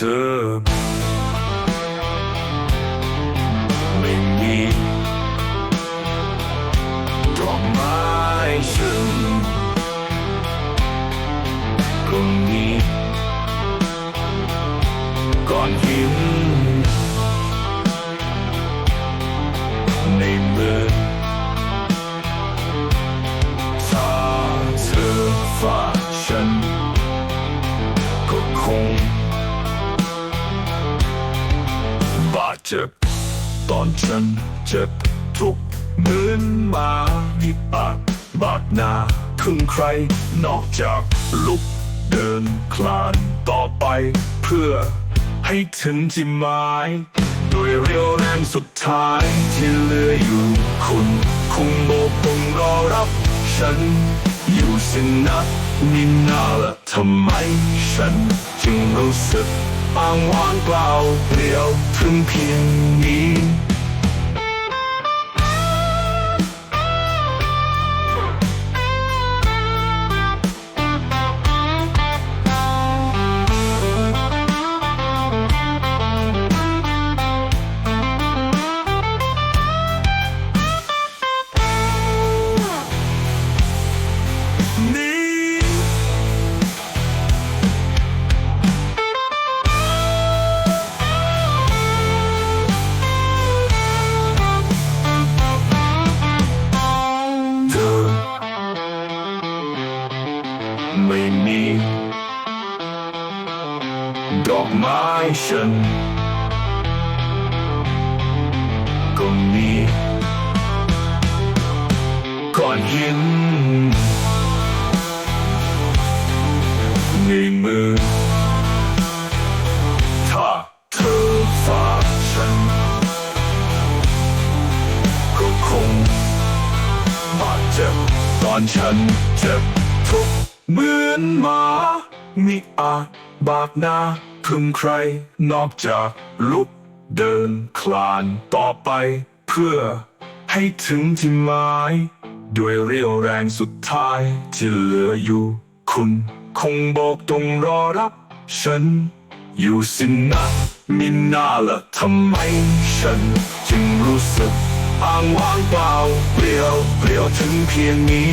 xưa bình yên trọn mãi sương cùng nghĩ còn hiếm. Niềm mơ. Xa xưa và chân. Cực khủng เจ็บ ตอนฉันเจ็บทุกเหมือนมาที่ปากบาดหน้าพึ่งใครนอกจากลุกเดินคลานต่อไปเพื่อให้ถึงที่หมายด้วยเรียวแรงสุดท้ายที่เหลืออยู่คุณคงโบกคงรอรับฉันอยู่สินะนี่นาละทำไมฉันจึงรู้สึก อ้างวางเปล่าเปลี่ยวถึงเพียงนี้ ดอกไม้ฉัน ก็มีก้อนหินในมือถ้าเธอฝากฉัน ก็คงบาดเจ็บตอนฉันเจ็บทุก เหมือนหมามิอาจบาดนาพึ่งใครนอกจากลุกเดินคลานต่อไปเพื่อให้ถึงที่หมายด้วยเรี่ยวแรงสุดท้ายที่เหลืออยู่ คุณคงบอกตรงรอรับ ฉัน อยู่สินะมิน่าละทำไม ฉัน จึงรู้สึกอ้างว้างเปล่าเปลี่ยวเปลี่ยวถึงเพียงนี้